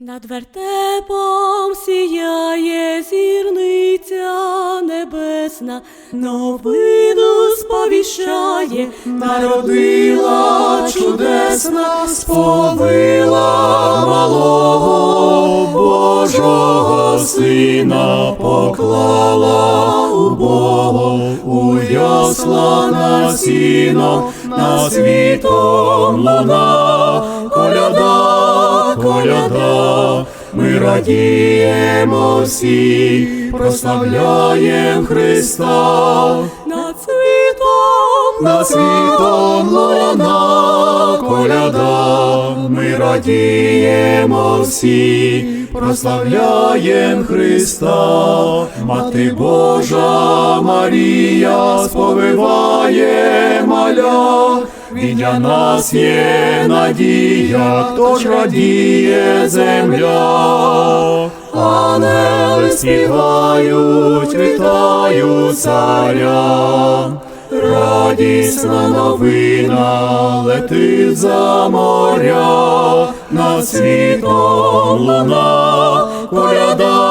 Над вертепом сіяє зірниця небесна, новину сповіщає, Народила чудесна, сповила малого Божого сина, поклала у Бога, у ясла на сіно, на світом луна, радіємо всі, прославляєм Христа. над світом, На світом луна коляда, ми радіємо всі, прославляєм Христа, Мати Божа Марія сповиває маля, Відя нас є надія, тож радіє земля. Ангели співають, вітають царя. Радісна новина летить за моря, над світом луна, коляда,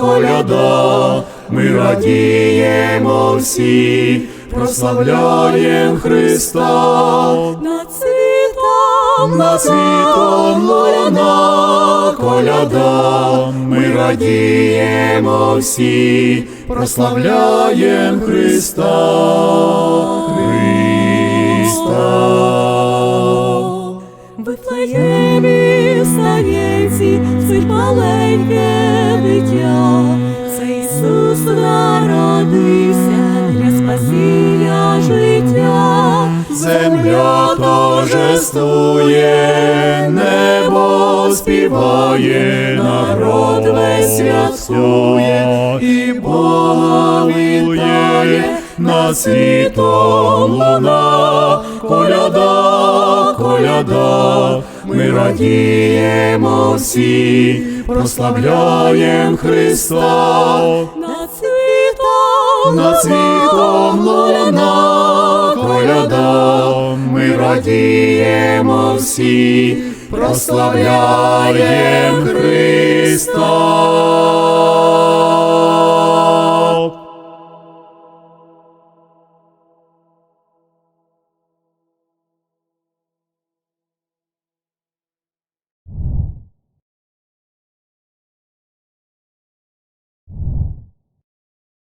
коляда, ми радіємо всі, прославляєм Христа. над світом, Над світом луна, коляда, ми радіємо всі, прославляєм Христа, Христа. Вифлеємі стаєнці спить маленьке дитя, це Ісус народився для спасіння життя. Земля торжествує, небо співає, народ весь святкує, і Бога на світом луна, коляда, коляда, радіємо всі, прославляєм Христа. Над світом, Над світом луна, коляда, ми радіємо всі, прославляєм Христа.